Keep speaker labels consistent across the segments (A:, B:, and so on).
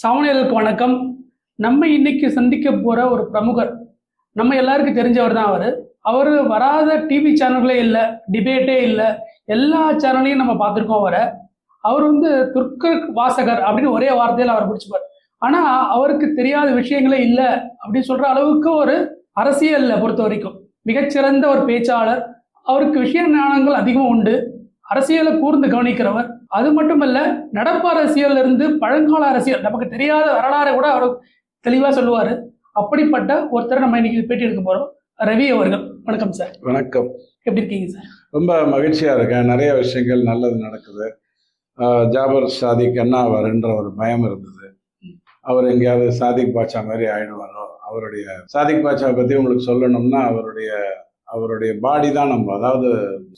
A: சவணியர்களுக்கு வணக்கம். நம்ம இன்னைக்கு சந்திக்க போற ஒரு பிரமுகர் நம்ம எல்லாருக்கும் தெரிஞ்சவர் தான் அவர். அவர் வராத டிவி சேனல்களே இல்லை டிபேட்டே இல்லை எல்லா சேனல்லையும் நம்ம பார்த்துருக்கோம் அவரை. அவர் வந்து துர்க்க வாசகர் அப்படின்னு ஒரே வார்த்தையில் அவர் பிடிச்சிப்பார். ஆனால் அவருக்கு தெரியாத விஷயங்களே இல்லை அப்படின்னு சொல்கிற அளவுக்கு ஒரு அரசியல்ல பொறுத்த வரைக்கும். மிகச்சிறந்த ஒரு பேச்சாளர். அவருக்கு விஷய ஞானங்கள் அதிகம் உண்டு. அரசியலை கூர்ந்து கவனிக்கிறவர். அது மட்டுமல்ல நடப்பு அரசியல்ல இருந்து பழங்கால அரசியல் நமக்கு தெரியாத வரலாறை கூட அவர் தெளிவா சொல்லுவாரு. அப்படிப்பட்ட ஒருத்தரை நம்ம இன்னைக்கு பேட்டி எடுக்க போறோம். ரவி அவர்கள் வணக்கம் சார்.
B: வணக்கம்.
A: எப்படி இருக்கீங்க சார்?
B: ரொம்ப மகிழ்ச்சியா இருக்கேன். நிறைய விஷயங்கள் நல்லது நடக்குது. ஜாபர் சாதிக் அண்ணாவாருன்ற ஒரு பயம் இருந்தது. அவர் எங்கேயாவது சாதிக் பாட்சா மாதிரி ஆயிடுவாரோ? அவருடைய சாதிக் பாட்சா பத்தி உங்களுக்கு சொல்லணும்னா அவருடைய அவருடைய பாடி தான் நம்ம அதாவது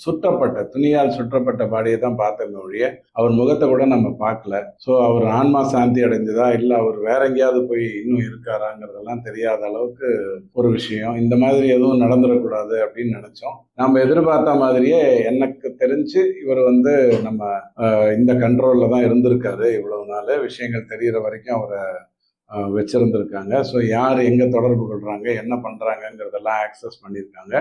B: சுற்றப்பட்ட துணியால் சுற்றப்பட்ட பாடியை தான் பார்த்தோமே ஒழிய அவர் முகத்தை கூட நம்ம பார்க்கல. ஸோ அவர் ஆன்மா சாந்தி அடைஞ்சதா இல்லை அவர் வேற எங்கேயாவது போய் இன்னும் இருக்காராங்கிறதெல்லாம் தெரியாத அளவுக்கு ஒரு விஷயம். இந்த மாதிரி எதுவும் நடந்துடக்கூடாது அப்படின்னு நினைச்சோம். நம்ம எதிர்பார்த்த மாதிரியே எனக்கு தெரிஞ்சு இவர் வந்து நம்ம இந்த கண்ட்ரோல்ல தான் இருந்திருக்காரு இவ்வளவு நாள். விஷயங்கள் தெரிகிற வரைக்கும் அவரை வச்சிருந்திருக்காங்க. ஸோ யார் எங்கே தொடர்பு கொள்றாங்க என்ன பண்றாங்கங்கிறதெல்லாம் ஆக்சஸ் பண்ணியிருக்காங்க.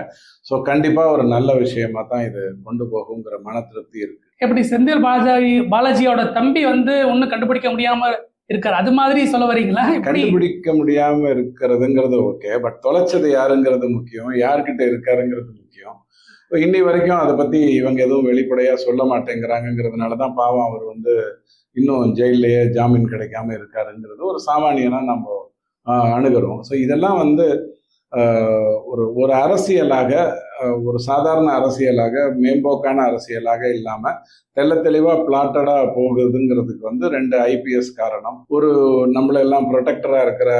B: ஸோ கண்டிப்பாக ஒரு நல்ல விஷயமா தான் இது கொண்டு போகுங்கிற மன திருப்தி இருக்கு.
A: எப்படி செந்தில் பாலாஜி பாலாஜியோட தம்பி வந்து ஒன்றும் கண்டுபிடிக்க முடியாம இருக்காரு. அது மாதிரி சொல்ல வரீங்களா?
B: கண்டுபிடிக்க முடியாம இருக்கிறதுங்கிறது ஓகே பட் தொலைச்சது யாருங்கிறது முக்கியம். யார்கிட்ட இருக்காருங்கிறது முக்கியம். இன்னி வரைக்கும் அதை பத்தி இவங்க எதுவும் வெளிப்படையா சொல்ல மாட்டேங்கிறாங்கிறதுனால தான் பாவம் அவர் வந்து இன்னும் ஜெயிலேயே ஜாமீன் கிடைக்காம இருக்காருங்கிறது ஒரு சாமானியனா நம்ம அணுகிறோம். ஸோ இதெல்லாம் வந்து ஒரு ஒரு அரசியலாக ஒரு சாதாரண அரசியலாக மேம்போக்கான அரசியலாக இல்லாம தெள்ள தெளிவா பிளாட்டடா போகுதுங்கிறதுக்கு வந்து ரெண்டு ஐபிஎஸ் காரணம். ஒரு நம்மள எல்லாம் ப்ரொடெக்டரா இருக்கிற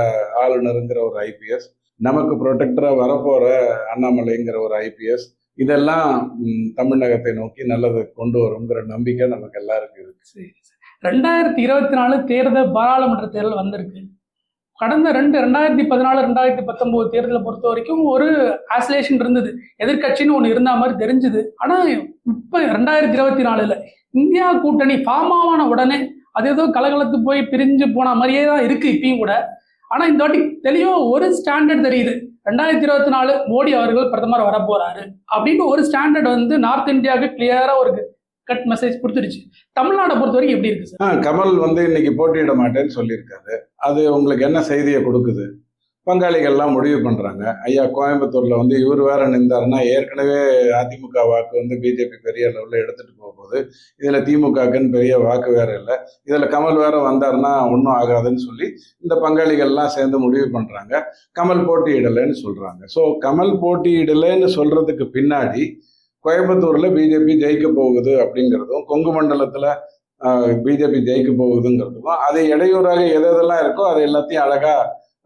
B: ஆளுநருங்கிற ஒரு ஐபிஎஸ் நமக்கு ப்ரொடெக்டரா வரப்போற அண்ணாமலைங்கிற ஒரு ஐபிஎஸ் இதெல்லாம் தமிழகத்தை நோக்கி நல்லது கொண்டு வருங்கிற நம்பிக்கை நமக்கு எல்லாருக்கும் இருக்கு.
A: ரெண்டாயிரத்தி இருபத்தி நாலு தேர்தல் பாராளுமன்ற தேர்தல் வந்திருக்கு. கடந்த ரெண்டு ரெண்டாயிரத்தி பதினாலு ரெண்டாயிரத்தி பத்தொம்போது தேர்தலை பொறுத்த வரைக்கும் ஒரு ஆசோலேஷன் இருந்தது. எதிர்க்கட்சின்னு ஒன்று இருந்த மாதிரி தெரிஞ்சுது. ஆனால் இப்போ ரெண்டாயிரத்தி இருபத்தி நாலுல இந்தியா கூட்டணி ஃபார்ம் ஆன உடனே அது ஏதோ கலகலத்து போய் பிரிஞ்சு போன மாதிரியே தான் இருக்குது இப்பயும் கூட. ஆனால் இந்த வாட்டி தெளிவாக ஒரு ஸ்டாண்டர்ட் தெரியுது. ரெண்டாயிரத்தி இருபத்தி நாலு மோடி அவர்கள் பிரதமர் வரப்போறாரு. அப்படின்னு ஒரு ஸ்டாண்டர்ட் வந்து நார்த் இந்தியாவுக்கு கிளியராக ஒரு கட் மெசேஜ் கொடுத்துருச்சு. தமிழ்நாடை பொறுத்த வரைக்கும் எப்படி இருக்கு சார்
B: கமல் வந்து இன்னைக்கு போட்டியிட மாட்டேன்னு சொல்லியிருக்காரு. அது உங்களுக்கு என்ன செய்தியை கொடுக்குது? பங்காளிகள்லாம் முடிவு பண்றாங்க. ஐயா கோயம்புத்தூர்ல வந்து இவர் வேற நின்றாருன்னா ஏற்கனவே அதிமுக வாக்கு வந்து பிஜேபி பெரிய லெவலில் எடுத்துட்டு போகும்போது இதில் இதுல திமுகக்குன்னு பெரிய வாக்கு வேற இல்லை. இதுல கமல் வேற வந்தாருன்னா ஒன்றும் ஆகாதுன்னு சொல்லி இந்த பங்காளிகள்லாம் சேர்ந்து முடிவு பண்றாங்க. கமல் போட்டியிடலைன்னு சொல்றாங்க. ஸோ கமல் போட்டியிடலைன்னு சொல்றதுக்கு பின்னாடி கோயம்புத்தூர்ல பிஜேபி ஜெயிக்க போகுது அப்படிங்கிறதும் கொங்கு மண்டலத்துல பிஜேபி ஜெயிக்க போகுதுங்கிறதுக்கும் அது இடையூறாக எது எதெல்லாம் இருக்கோ அதை எல்லாத்தையும் அழகா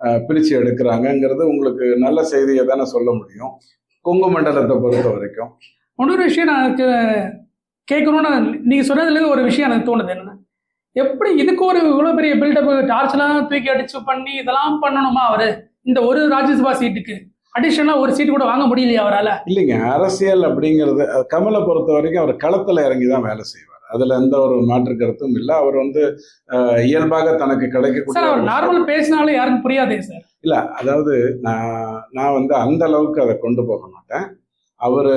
B: பிரித்து பிரிச்சு எடுக்கிறாங்கங்கிறது உங்களுக்கு நல்ல செய்தியை தானே சொல்ல முடியும். கொங்கு மண்டலத்தை பொறுத்த வரைக்கும்.
A: இன்னொரு விஷயம் நான் கேட்கணும்னு நீங்கள் சொன்னதுலேருந்து ஒரு விஷயம் எனக்கு தோணுது என்னன்னா எப்படி இதுக்கு ஒரு இவ்வளோ பெரிய பில்டப் டார்ச்லாம் தூக்கி அடிச்சு பண்ணி இதெல்லாம் பண்ணணுமா அவர்? இந்த ஒரு ராஜ்யசபா சீட்டுக்கு அடிஷனலாக ஒரு சீட்டு கூட வாங்க முடியலையா அவரால்.
B: இல்லைங்க அரசியல் அப்படிங்கிறது கமலை பொறுத்த வரைக்கும் அவர் களத்துல இறங்கி தான் வேலை செய்வார். அதுல எந்த ஒரு மாற்று கருத்தும் இல்லை. அவர் வந்து இயல்பாக தனக்கு
A: சார்
B: கிடைக்கக்கூடிய
A: அவர் நார்மல் பேசினாலும் யாருக்கும் புரியாதே சார்.
B: இல்ல அதாவது நான் நான் வந்து அந்த அளவுக்கு அதை கொண்டு போக மாட்டேன். அவர்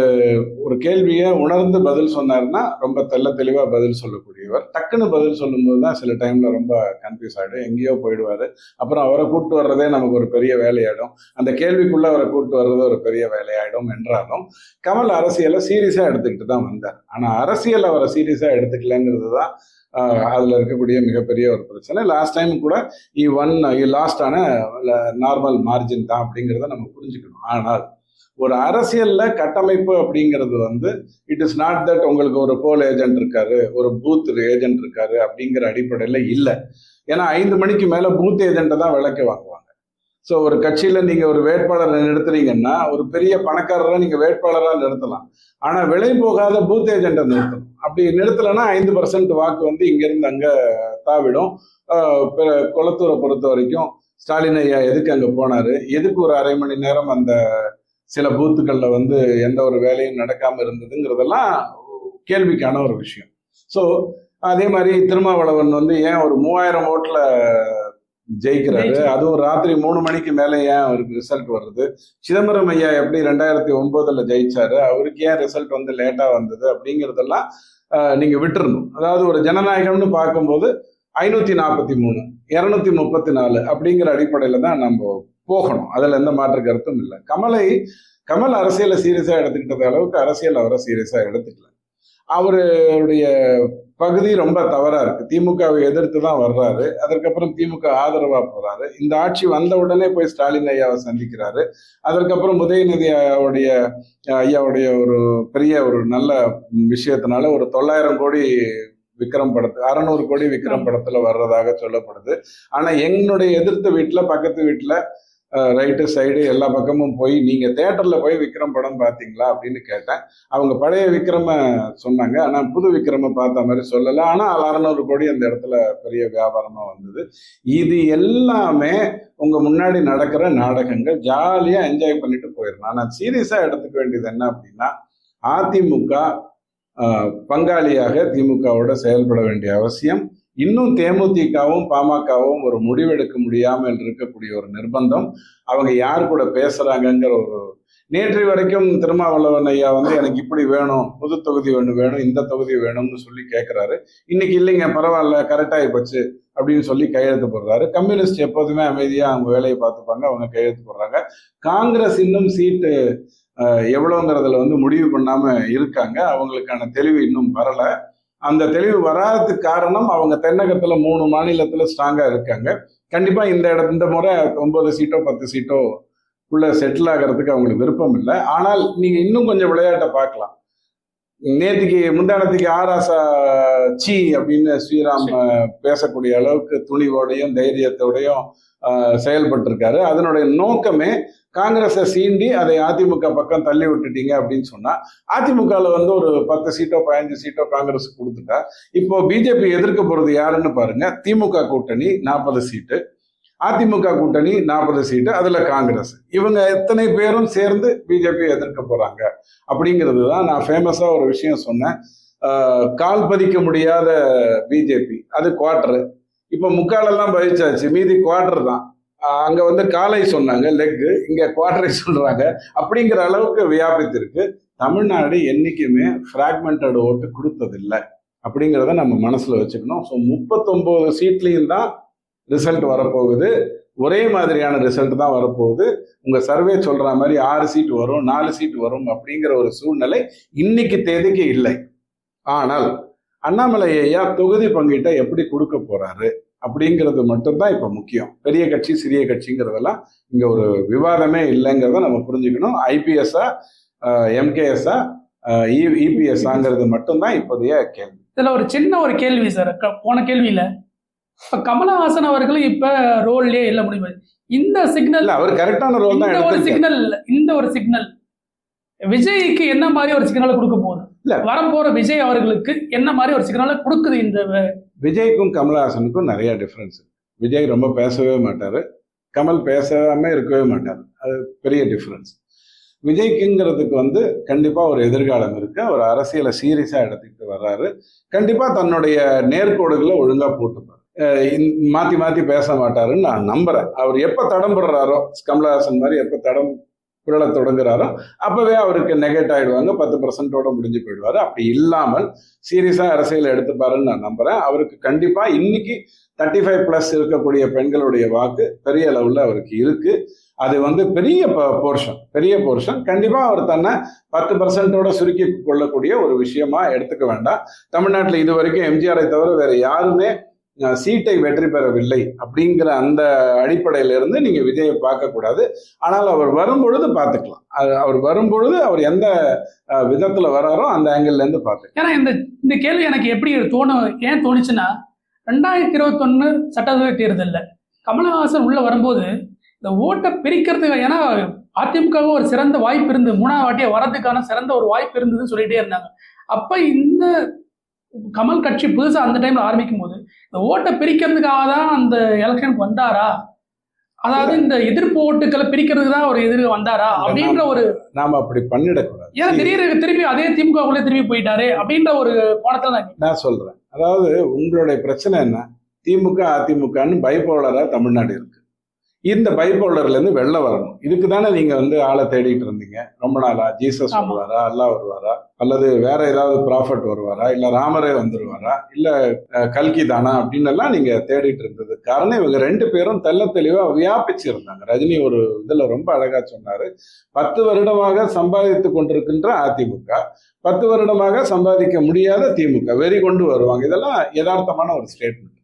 B: ஒரு கேள்வியை உணர்ந்து பதில் சொன்னார்னா ரொம்ப தெள்ள தெளிவாக பதில் சொல்லக்கூடியவர். டக்குன்னு பதில் சொல்லும்போது தான் சில டைமில் ரொம்ப கன்ஃபியூஸ் ஆகிடும் எங்கேயோ போயிடுவார். அப்புறம் அவரை கூப்பிட்டு வர்றதே நமக்கு ஒரு பெரிய வேலையாயிடும். அந்த கேள்விக்குள்ளே அவரை கூப்பிட்டு வர்றது ஒரு பெரிய வேலையாயிடும் என்றாலும் கமல் அரசியலை சீரியஸாக எடுத்துக்கிட்டு தான் வந்தார். ஆனால் அரசியல் அவரை சீரியஸாக எடுத்துக்கலங்கிறது தான் அதில் இருக்கக்கூடிய மிகப்பெரிய ஒரு பிரச்சனை. லாஸ்ட் டைம் கூட இ ஒன் இ லாஸ்டான நார்மல் மார்ஜின் தான் அப்படிங்கிறத நம்ம புரிஞ்சுக்கணும். ஆனால் ஒரு அரசியல்ல கட்டமைப்பு அப்படிங்கிறது வந்து இட் இஸ் நாட் தட் உங்களுக்கு ஒரு போல் ஏஜென்ட் இருக்காரு ஒரு பூத் ஏஜென்ட் இருக்காரு அப்படிங்கிற அடிப்படையில் இல்லை. ஏன்னா ஐந்து மணிக்கு மேல பூத் ஏஜென்ட்டை தான் விளக்கி வாங்குவாங்க. ஸோ ஒரு கட்சியில நீங்க ஒரு வேட்பாளரை நிறுத்துறீங்கன்னா ஒரு பெரிய பணக்காரரை நீங்க வேட்பாளரா நிறுத்தலாம். ஆனா விலை போகாத பூத் ஏஜென்ட்டை நிறுத்தணும். அப்படி நிறுத்தலைன்னா ஐந்து பர்சன்ட் வாக்கு வந்து இங்கேருந்து அங்க தாவிடும் ஆஹ் குளத்தூரை பொறுத்த வரைக்கும் ஸ்டாலின் ஐயா எதுக்கு அங்க போனாரு? எதுக்கு ஒரு அரை மணி நேரம் அந்த சில பூத்துக்கள்ல வந்து எந்த ஒரு வேலையும் நடக்காம இருந்ததுங்கிறதெல்லாம் கேள்விக்கான ஒரு விஷயம். ஸோ அதே மாதிரி திருமாவளவன் வந்து ஏன் ஒரு மூவாயிரம் ஓட்டுல ஜெயிக்கிறாரு. அதுவும் ராத்திரி மூணு மணிக்கு மேல ஏன் அவருக்கு ரிசல்ட் வருது? சிதம்பரம் ஐயா எப்படி ரெண்டாயிரத்தி ஒன்பதுல ஜெயிச்சாரு? அவருக்கு ஏன் ரிசல்ட் வந்து லேட்டா வந்தது? அப்படிங்கறதெல்லாம் ஆஹ், நீங்க விட்டுறணும். அதாவது ஒரு ஜனநாயகம்னு பார்க்கும்போது ஐநூத்தி நாற்பத்தி மூணு இருநூத்தி முப்பத்தி நாலு அப்படிங்கிற அடிப்படையில தான் நம்ம போகணும். அதுல எந்த மாற்று கருத்தும் இல்லை. கமலை கமல் அரசியலை சீரியஸா எடுத்துக்கிட்டது அளவுக்கு அரசியல் அவரை சீரியஸா எடுத்துக்கல. அவருடைய பகுதி ரொம்ப தவறா இருக்கு. திமுகவை எதிர்த்து தான் வர்றாரு. அதற்கப்புறம் திமுக ஆதரவா போறாரு. இந்த ஆட்சி வந்த உடனே போய் ஸ்டாலின் ஐயாவை சந்திக்கிறாரு. அதற்கப்புறம் உதயநிதி ஐயாவுடைய ஐயாவுடைய ஒரு பெரிய ஒரு நல்ல விஷயத்தினால ஒரு தொள்ளாயிரம் கோடி விக்ரம் படத்து அறநூறு கோடி விக்ரம் படத்துல வர்றதாக சொல்லப்படுது. ஆனா என்னுடைய எதிர்த்த வீட்டுல பக்கத்து வீட்டுல ரைட்டு சைடு எல்லா பக்கமும் போய் நீங்கள் தேட்டரில் போய் விக்ரம் படம் பார்த்தீங்களா அப்படின்னு கேட்டேன். அவங்க பழைய விக்ரம சொன்னாங்க. ஆனால் புது விக்ரம பார்த்த மாதிரி சொல்லலை. ஆனால் அறநூறு கோடி அந்த இடத்துல பெரிய வியாபாரமாக வந்தது. இது எல்லாமே உங்கள் முன்னாடி நடக்கிற நாடகங்கள். ஜாலியாக என்ஜாய் பண்ணிட்டு போயிடணும். ஆனால் சீரியஸாக எடுத்துக்க வேண்டியது என்ன அப்படின்னா அதிமுக பங்காளியாக திமுகவோட செயல்பட வேண்டிய அவசியம். இன்னும் தேமுதிகவும் பாமகவும் ஒரு முடிவெடுக்க முடியாமல் இருக்கக்கூடிய ஒரு நிர்பந்தம். அவங்க யார் கூட பேசுகிறாங்கங்கிற ஒரு நேற்று வரைக்கும் திருமாவளவன் ஐயா வந்து எனக்கு இப்படி வேணும் புது தொகுதி ஒன்று வேணும் இந்த தொகுதி வேணும்னு சொல்லி கேட்குறாரு இன்னைக்கு இல்லைங்க பரவாயில்ல கரெக்டாகி போச்சு அப்படின்னு சொல்லி கையெழுத்து போடுறாரு. கம்யூனிஸ்ட் எப்போதுமே அமைதியாக அவங்க வேலையை பார்த்துப்பாங்க அவங்க கையெழுத்து போடுறாங்க. காங்கிரஸ் இன்னும் சீட்டு எவ்வளோங்கிறதுல வந்து முடிவு பண்ணாமல் இருக்காங்க. அவங்களுக்கான தெளிவு இன்னும் வரலை. அந்த தெளிவு வராததுக்கு காரணம் அவங்க தென்னகத்துல மூணு மாநிலத்துல ஸ்ட்ராங்கா இருக்காங்க. கண்டிப்பா இந்த இட இந்த முறை ஒன்பது சீட்டோ பத்து சீட்டோ உள்ள செட்டில் ஆகிறதுக்கு அவங்களுக்கு விருப்பம் இல்லை. ஆனால் நீங்க இன்னும் கொஞ்சம் விளையாட்டை பார்க்கலாம். நேத்திக்கு முந்தானத்துக்கு ஆராசா சி அப்படின்னு ஸ்ரீராம் பேசக்கூடிய அளவுக்கு துணிவோடையும் தைரியத்தோடையும் செயல்பட்டிருக்காரு. அதனுடைய நோக்கமே காங்கிரஸை சீண்டி அதை அதிமுக பக்கம் தள்ளி விட்டுட்டீங்க அப்படின்னு சொன்னா அதிமுகவில் வந்து ஒரு பத்து சீட்டோ பதினஞ்சு சீட்டோ காங்கிரஸ் கொடுத்துட்டா இப்போ பிஜேபி எதிர்க்க போறது யாருன்னு பாருங்க திமுக கூட்டணி நாற்பது சீட்டு. அதிமுக கூட்டணி நாற்பது சீட்டு அதில் காங்கிரஸ். இவங்க எத்தனை பேரும் சேர்ந்து பிஜேபி எதிர்க்க போகிறாங்க அப்படிங்கிறது தான் நான் ஃபேமஸாக ஒரு விஷயம் சொன்னேன். கால் பதிக்க முடியாத பிஜேபி அது குவார்டரு இப்போ முக்காலெல்லாம் பதிச்சாச்சு மீதி குவார்டர் தான். அங்கே வந்து காலை சொன்னாங்க லெக்கு இங்கே குவார்டரை சொல்கிறாங்க அப்படிங்கிற அளவுக்கு வியாபித்திருக்கு. தமிழ்நாடு என்றைக்குமே ஃப்ராக்மெண்டட் ஓட்டு கொடுத்ததில்லை. அப்படிங்கிறத நம்ம மனசில் வச்சுக்கணும். ஸோ முப்பத்தொம்போது சீட்லேயும் தான் ரிசல்ட் வரப்போகுது. ஒரே மாதிரியான ரிசல்ட் தான் வரப்போகுது. உங்கள் சர்வே சொல்கிற மாதிரி ஆறு சீட் வரும் நாலு சீட் வரும் அப்படிங்கிற ஒரு சூழ்நிலை இன்னைக்கு தேதிக்கு இல்லை. ஆனால் அண்ணாமலை ஐயா தொகுதி பங்கீட்டை எப்படி கொடுக்க போறாரு அப்படிங்கிறது மட்டும்தான் இப்போ முக்கியம். பெரிய கட்சி சிறிய கட்சிங்கிறதெல்லாம் இங்கே ஒரு விவாதமே இல்லைங்கிறத நம்ம புரிஞ்சுக்கணும். ஐபிஎஸ்ஆ எம்கேஎஸ்ஆ இபிஎஸ்ஆங்கிறது e, மட்டும்தான் இப்போதைய கேள்வி.
A: இதில் ஒரு சின்ன ஒரு கேள்வி சார். போன கேள்வியில் இப்ப கமலஹாசன் அவர்கள் இப்ப ரோல்லே இல்ல முடிவு இந்த சிக்னல்
B: அவர் கரெக்டான ரோல் தான்
A: இந்த ஒரு சிக்னல் இந்த ஒரு சிக்னல் விஜய்க்கு என்ன மாதிரி ஒரு சிக்னலை கொடுக்க போகுது?
B: இல்ல.
A: வரப்போற விஜய் அவர்களுக்கு என்ன மாதிரி ஒரு சிக்னலை கொடுக்குது இந்த
B: விஜய்க்கும் கமலஹாசனுக்கும் நிறைய டிஃப்ரென்ஸ் விஜய் ரொம்ப பேசவே மாட்டாரு. கமல் பேசாம இருக்கவே மாட்டார். அது பெரிய டிஃப்ரென்ஸ் விஜய்க்குங்கிறதுக்கு வந்து கண்டிப்பா ஒரு எதிர்காலம் இருக்கு. அவர் அரசியலை சீரியஸா எடுத்துக்கிட்டு வர்றாரு. கண்டிப்பா தன்னுடைய நேர்கோடுகளை ஒழுங்கா போட்டுப்பார். அஹ் மாற்றி மாத்தி மாத்தி பேச மாட்டாருன்னு நான் நம்புறேன். அவர் எப்ப தடம்படுறாரோ கமலஹாசன் மாதிரி எப்ப தடம் புரள தொடங்குறாரோ அப்பவே அவருக்கு நெகட் ஆயிடுவாங்க பத்து பர்சன்டோட முடிஞ்சு போயிடுவாரு. அப்படி இல்லாமல் சீரியஸா அரசியல் எடுத்துப்பாருன்னு நான் நம்புறேன். அவருக்கு கண்டிப்பா இன்னைக்கு தேர்ட்டி ஃபைவ் பிளஸ் இருக்கக்கூடிய பெண்களுடைய வாக்கு பெரிய அளவுல அவருக்கு இருக்கு. அது வந்து பெரிய போர்ஷன் பெரிய போர்ஷன் கண்டிப்பா அவர் தன்னை பத்து பர்சன்டோட சுருக்கி கொள்ளக்கூடிய ஒரு விஷயமா எடுத்துக்க வேண்டாம். தமிழ்நாட்டில் இது வரைக்கும் எம்ஜிஆரை தவிர வேற யாருமே சீட்டை வெற்றி பெறவில்லை அப்படிங்கிற அந்த அடிப்படையில இருந்து நீங்க விஜயை பார்க்கக்கூடாது. ஆனால் அவர் வரும்பொழுது பார்த்துக்கலாம். அவர் வரும்பொழுது அவர் எந்த விதத்தில் விதத்துல வராரோ அந்த ஆங்கிள் இருந்து பார்த்துக்கலாம்.
A: ஏன்னா இந்த இந்த கேள்வி எனக்கு எப்படி தோணும் ஏன் தோணுச்சுன்னா ரெண்டாயிரத்தி இருபத்தொன்னு சட்டசபை தேர்தலில் கமலஹாசன் உள்ள வரும்போது இந்த ஓட்டை பிரிக்கிறதுக்கு ஏன்னா அதிமுகவும் ஒரு சிறந்த வாய்ப்பு இருந்து மூணாவது வாட்டியை வரதுக்கான சிறந்த ஒரு வாய்ப்பு இருந்ததுன்னு சொல்லிட்டே இருந்தாங்க. அப்ப இந்த கமல் கட்சி புதுசா அந்த டைம்ல ஆரம்பிக்கும் போது இந்த ஓட்டை பிரிக்கிறதுக்காக தான் அந்த எலெக்ஷனுக்கு வந்தாரா? அதாவது இந்த எதிர்ப்பு ஓட்டுக்களை பிரிக்கிறதுக்கு தான் ஒரு எதிர்ப்பு வந்தாரா? அப்படின்ற ஒரு
B: நாம அப்படி பண்ணிடக்கூடாது.
A: ஏன்னா திடீர்னு திருப்பி அதே திமுக உள்ள திருப்பி போயிட்டாரு அப்படின்ற ஒரு கோணத்துல நான்
B: நான் சொல்றேன். அதாவது உங்களுடைய பிரச்சனை என்ன? திமுக அதிமுகன்னு பைபோலரா தமிழ்நாடு இருக்கு. இந்த பைபோலர்ல இருந்து வெளில வரணும். இதுக்கு தானே நீங்க வந்து ஆளை தேடிட்டு இருந்தீங்க. ரொம்ப நாளா ஜீசஸ். வருவாரா அல்லாஹ் வருவாரா? அல்லது வேற ஏதாவது ப்ராஃபட் வருவாரா? இல்ல ராமரே வந்துருவாரா? இல்ல கல்கி தானா? அப்படின்னு எல்லாம் நீங்க தேடிட்டு இருந்தது. காரணம் இவங்க ரெண்டு பேரும் தெள்ள தெளிவா வியாபிச்சு இருந்தாங்க ரஜினி ஒரு இதுல ரொம்ப அழகா சொன்னாரு. பத்து வருடமாக சம்பாதித்து கொண்டிருக்கின்ற அதிமுக பத்து வருடமாக சம்பாதிக்க முடியாத திமுக வெறி கொண்டு வருவாங்க. இதெல்லாம் யதார்த்தமான ஒரு ஸ்டேட்மெண்ட்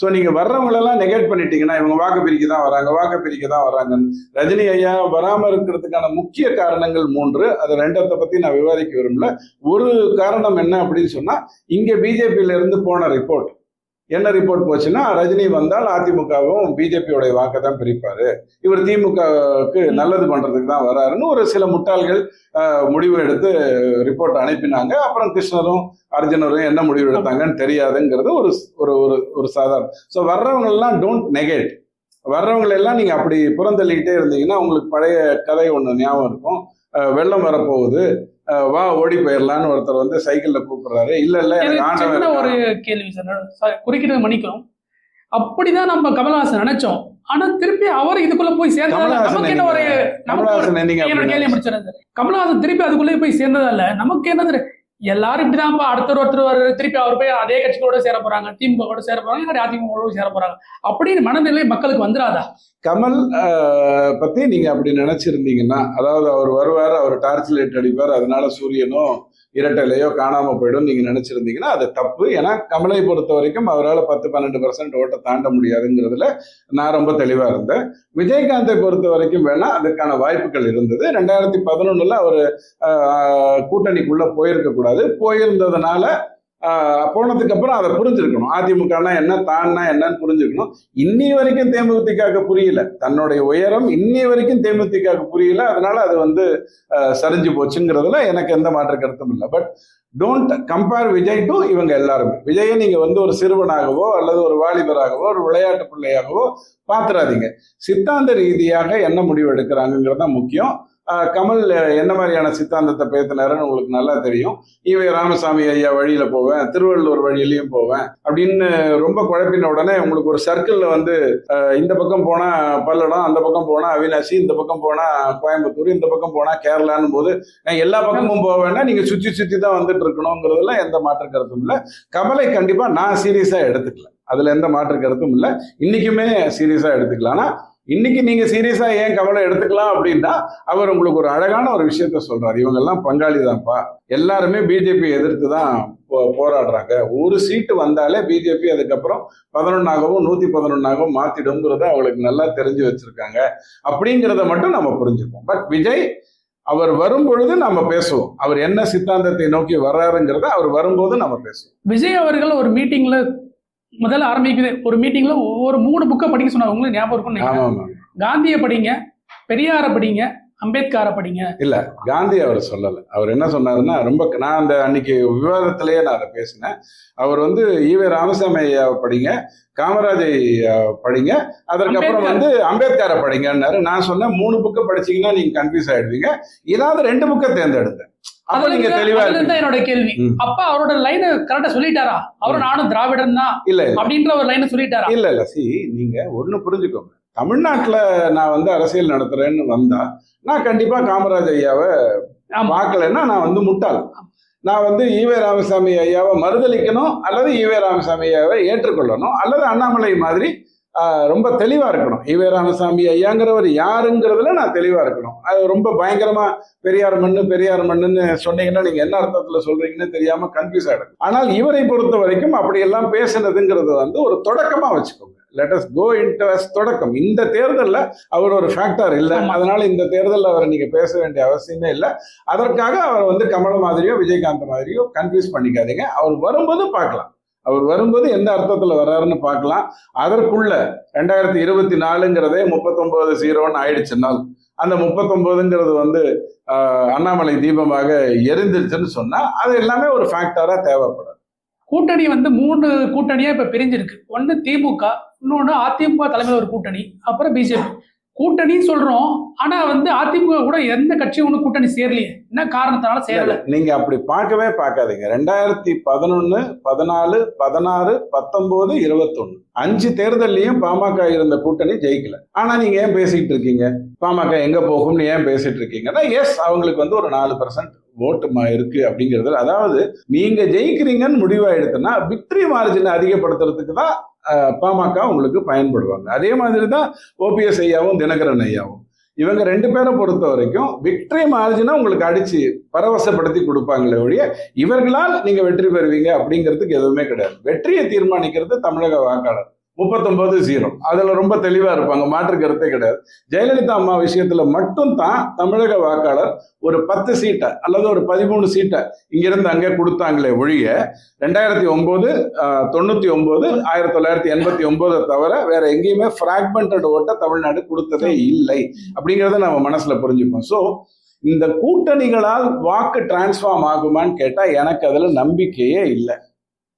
B: ஸோ நீங்கள் வர்றவங்களெல்லாம் நெகேட் பண்ணிட்டீங்கன்னா இவங்க வாக்கு பிரிக்க தான் வராங்க வாக்கு பிரிக்க தான் வராங்கன்னு. ரஜினி ஐயா வராமல் இருக்கிறதுக்கான முக்கிய காரணங்கள் மூன்று. அது ரெண்டத்தை பற்றி நான் விவாதிக்க விரும்பல. ஒரு காரணம் என்ன அப்படின்னு சொன்னால் இங்கே பிஜேபியில இருந்து போன ரிப்போர்ட் என்ன ரிப்போர்ட் போச்சுன்னா ரஜினி வந்தால் அதிமுகவும் பிஜேபியோடைய வாக்கை தான் பிரிப்பாரு. இவர் திமுகவுக்கு நல்லது பண்றதுக்கு தான் வராருன்னு ஒரு சில முட்டாள்கள் முடிவு எடுத்து ரிப்போர்ட் அனுப்பினாங்க. அப்புறம் கிருஷ்ணரும் அர்ஜுனரும் என்ன முடிவு எடுத்தாங்கன்னு தெரியாதுங்கிறது ஒரு ஒரு ஒரு ஒரு சாதாரண. ஸோ வர்றவங்க எல்லாம் டோன்ட் நெகேட் வர்றவங்களெல்லாம் நீங்கள் நீங்க அப்படி புறந்தள்ளிக்கிட்டே இருந்தீங்கன்னா உங்களுக்கு பழைய கதை ஒன்று ஞாபகம் இருக்கும். வெள்ளம் வரப்போகுது. வா ஓடி போயிடலான்னு ஒருத்தர் வந்து சைக்கிள்ல கூப்பிடுறாரு. இல்ல இல்ல எனக்கு
A: ஒரு. கேள்வி சார். குறுக்கிட்டு மன்னிக்கணும். அப்படிதான் நம்ம கமலஹாசன் நினைச்சோம். ஆனா திருப்பி அவர் இதுக்குள்ள போய் சேர்ந்ததால நமக்கு என்ன ஒரு
B: கமலஹாசன்
A: கேள்வி முடிச்சிருந்தது கமலஹாசன் திருப்பி அதுக்குள்ளே போய் சேர்ந்ததால நமக்கு என்னது எல்லாரும் இப்படிதான்ப்பா அடுத்த ஒருத்தர் ஒரு திருப்பி அவர் போய் அதே கட்சியோட சேர போறாங்க திமுகவோட சேர போறாங்க இல்லாட்டி அதிமுக சேர போறாங்க. அப்படின்னு மனநிலை மக்களுக்கு வந்துடாதா
B: கமல் பத்தி நீங்க அப்படி நினைச்சிருந்தீங்கன்னா அதாவது அவர் வருவார் அவர் டார்ச் லைட் அடிப்பார் அதனால சூரியனோ இரட்டலையோ காணாம போயிடும் நீங்க நினைச்சிருந்தீங்கன்னா அது தப்பு. ஏன்னா கமலை பொறுத்த வரைக்கும் அவரால் பத்து பன்னெண்டு பர்சன்ட் ஓட்டை தாண்ட முடியாதுங்கிறதுல நான் ரொம்ப தெளிவா இருந்தேன். விஜயகாந்தை பொறுத்த வரைக்கும் வேணா அதுக்கான வாய்ப்புகள் இருந்தது. ரெண்டாயிரத்தி பதினொன்னுல அவர் கூட்டணிக்குள்ள போயிருக்க கூடாது போயிருந்ததுனால போனதுக்கு அப்புறம் அதை புரிஞ்சிருக்கணும். அதிமுகனா என்ன தான்னா என்னன்னு புரிஞ்சுக்கணும் இன்னி வரைக்கும் தேமுதிக புரியல. தன்னுடைய உயரம் இன்னி வரைக்கும் தேமுதிக புரியல. அதனால அது வந்து சரிஞ்சு போச்சுங்கிறதுல எனக்கு எந்த மாற்று கருத்தும் இல்லை. But don't compare Vijay to இவங்க எல்லாருமே. விஜயை நீங்க வந்து ஒரு சிறுவனாகவோ அல்லது ஒரு வாலிபராகவோ ஒரு விளையாட்டு பிள்ளையாகவோ பாத்துறாதீங்க. சித்தாந்த ரீதியாக என்ன முடிவு எடுக்கிறாங்கிறது தான் முக்கியம். கமல் என்ன மாதிரியான சித்தாந்தத்தை பேத்தினாருன்னு உங்களுக்கு நல்லா தெரியும். இவை ராமசாமி ஐயா வழியில போவேன் திருவள்ளூர் வழியிலையும் போவேன் அப்படின்னு ரொம்ப குழப்பின உடனே உங்களுக்கு ஒரு சர்க்கிளில் வந்து இந்த பக்கம் போனா பல்லடம் அந்த பக்கம் போனா அவினாசி இந்த பக்கம் போனா கோயம்புத்தூர் இந்த பக்கம் போனா கேரளான்னு போது நான் எல்லா பக்கமும் போவேன்னா நீங்க சுற்றி சுற்றி தான் வந்துட்டு இருக்கணுங்கிறதுல எந்த மாற்று கருத்தும் இல்லை. கமலை கண்டிப்பா நான் சீரியஸா எடுத்துக்கல. அதுல எந்த மாற்று கருத்தும் இல்லை. இன்னைக்குமே சீரியஸா எடுத்துக்கலாம் ஆனா இன்னைக்கு நீங்க சீரியஸா ஏன் கவலை எடுத்துக்கலாம் அப்படின்னா அவர் உங்களுக்கு ஒரு அழகான ஒரு விஷயத்த சொல்றாரு. இவங்க எல்லாம் பங்காளி தான்ப்பா எல்லாருமே பிஜேபி எதிர்த்து தான் போ- போராடுறாங்க. ஒரு சீட்டு வந்தாலே பிஜேபி அதுக்கப்புறம் பதினொன்னாகவும் நூத்தி பதினொன்னாகவும் மாத்திடுங்கிறத அவங்களுக்கு நல்லா தெரிஞ்சு வச்சிருக்காங்க. அப்படிங்கிறத மட்டும் நம்ம புரிஞ்சுப்போம். பட் விஜய் அவர் வரும் பொழுது நம்ம பேசுவோம். அவர் என்ன சித்தாந்தத்தை நோக்கி வர்றாருங்கிறத அவர் வரும்போது நம்ம பேசுவோம்.
A: விஜய் அவர்கள் ஒரு மீட்டிங்ல முதல்ல ஆரம்பிக்குது. ஒரு மீட்டிங்ல ஒரு மூணு புக்கை படிக்க சொன்னாங்க உங்களுக்கு ஞாபகம்
B: ஆமா
A: காந்தியை படிங்க பெரியாரை படிங்க அம்பேத்கரை படிங்க.
B: காந்தி அவர் சொல்லலை. அவர் என்ன சொன்னாருன்னா ரொம்ப நான் அந்த அன்னைக்கு விவாதத்திலேயே நான் அதை பேசினேன். அவர் வந்து ஈவே ராமசாமி ஐயாவை படிங்க காமராஜை படிங்க அதற்கப்புறம். வந்து அம்பேத்கரை படிங்கன்னாரு. நான் சொன்னேன் மூணு புக்கை படிச்சீங்கன்னா நீங்க கன்ஃபியூஸ் ஆயிடுவீங்க. ஏதாவது ரெண்டு புக்கை தேர்ந்தெடுங்க அப்ப நீங்க தெளிவா
A: என்னோட கேள்வி. அப்ப அவரோட லைன் கரெக்டா சொல்லிட்டாரா? அவரும் நானும் திராவிடன் தான்
B: இல்ல இல்ல.
A: அப்படின்ற ஒரு லைனை சொல்லிட்டாரா?
B: இல்ல இல்ல. சி நீங்க ஒண்ணு புரிஞ்சுக்கோங்க. தமிழ்நாட்டுல நான் வந்து அரசியல் நடத்துறேன்னு வந்தா நான் கண்டிப்பா காமராஜ் ஐயாவை. பார்க்கலைன்னா நான் வந்து முட்டாள் நான் வந்து ஈவே ராமசாமி ஐயாவை மறுதளிக்கணும் அல்லது ஈவே ராமசாமி ஐயாவை ஏற்றுக்கொள்ளணும் அல்லது அண்ணாமலை மாதிரி ரொம்ப தெளிவா இருக்கணும். ஈவே ராமசாமி ஐயாங்கிறவர் யாருங்கிறதுல நான் தெளிவா இருக்கணும். அது ரொம்ப பயங்கரமா பெரியார் மண்ணு பெரியார் மண்ணுன்னு சொன்னீங்கன்னா நீங்க என்ன அர்த்தத்துல சொல்றீங்கன்னு தெரியாம கன்ஃபியூஸ் ஆயிடும் ஆனால் இவரை பொறுத்த வரைக்கும் அப்படியெல்லாம் பேசுனதுங்கிறது வந்து ஒரு தொடக்கமா வச்சுக்கோங்க. லெட் அஸ் கோ இன்டு தொடக்கம். இந்த தேர்தல்ல அவர் ஒரு ஃபேக்டர் இல்லை. அதனால இந்த தேர்தல்ல அவரை நீங்க பேச வேண்டிய அவசியமே இல்லை. அதற்காக அவர் வந்து கமல் மாதிரியோ விஜயகாந்த் மாதிரியோ கன்ஃபியூஸ் பண்ணிக்காதீங்க. அவர் வரும்போது பார்க்கலாம். அவர் வரும்போது எந்த அர்த்தத்துல வர்றாருன்னு பார்க்கலாம். அதற்குள்ள ரெண்டாயிரத்தி இருபத்தி நாலுங்கிறதே முப்பத்தொன்பது ஜீரோன்னு ஆயிடுச்சுன்னா அந்த முப்பத்தொன்பதுங்கிறது வந்து அண்ணாமலை தீபமாக எரிந்துருச்சுன்னு சொன்னா அது எல்லாமே ஒரு ஃபேக்டரா தேவைப்படும்
A: கூட்டணி வந்து மூணு கூட்டணியா இப்ப பிரிஞ்சிருக்கு. ஒன்னு திமுக இன்னொன்னு அதிமுக தலைமையில் ஒரு கூட்டணி அப்புறம் பிஜேபி கூட்டணி சொல்றோம். ஆனா வந்து அதிமுக கூட எந்த கட்சியும் ஒன்றும் கூட்டணி சேரலையே. என்ன காரணத்தினால சேரல?
B: நீங்க அப்படி பார்க்கவே பார்க்காதீங்க. ரெண்டாயிரத்தி பதினொன்னு பதினாலு பதினாறு பத்தொன்பது இருபத்தொன்னு. அஞ்சு தேர்தல்லையும் பாமக இருந்த கூட்டணி ஜெயிக்கல. ஆனா நீங்க ஏன் பேசிட்டு இருக்கீங்க? பாமக எங்க போகும்னு ஏன் பேசிட்டு இருக்கீங்கன்னா எஸ் அவங்களுக்கு வந்து ஒரு நாலு பர்சன்ட் ஓட்டு மா- இருக்கு அப்படிங்கிறது அதாவது நீங்க ஜெயிக்கிறீங்கன்னு முடிவாயிடுதுன்னா விக்டரி மார்ஜினை அதிகப்படுத்துறதுக்கு தான் பாமக உங்களுக்கு பயன்படுவாங்க. அதே மாதிரி தான் ஓபிஎஸ் ஐயாவும் தினகரன் ஐயாவும். இவங்க ரெண்டு பேரை பொறுத்த வரைக்கும் விக்டரி மார்ஜினை உங்களுக்கு அடிச்சு பரவசப்படுத்தி கொடுப்பாங்களே ஒழிய இவர்களால் நீங்க வெற்றி பெறுவீங்க அப்படிங்கிறதுக்கு எதுவுமே கிடையாது. வெற்றியை தீர்மானிக்கிறது தமிழக வாக்காளர். முப்பத்தொன்பது ஜீரோ அதில் ரொம்ப தெளிவாக இருப்பாங்க. மாற்று கருத்தே கிடையாது. ஜெயலலிதா அம்மா விஷயத்தில் மட்டும் தான் தமிழக வாக்காளர் ஒரு பத்து சீட்டை அல்லது ஒரு பதிமூணு சீட்டை இங்கிருந்து அங்கே கொடுத்தாங்களே ஒழிய ரெண்டாயிரத்தி ஒம்பது தொண்ணூற்றி ஒம்பது ஆயிரத்தி தொள்ளாயிரத்தி எண்பத்தி ஒம்போதை தவிர வேற எங்கேயுமே ஃப்ராக்மெண்டட் ஓட்டை தமிழ்நாடு கொடுத்ததே இல்லை அப்படிங்கிறத நம்ம மனசில் புரிஞ்சுப்போம். ஸோ இந்த கூட்டணிகளால் வாக்கு டிரான்ஸ்ஃபார்ம் ஆகுமான்னு கேட்டால் எனக்கு அதில் நம்பிக்கையே இல்லை.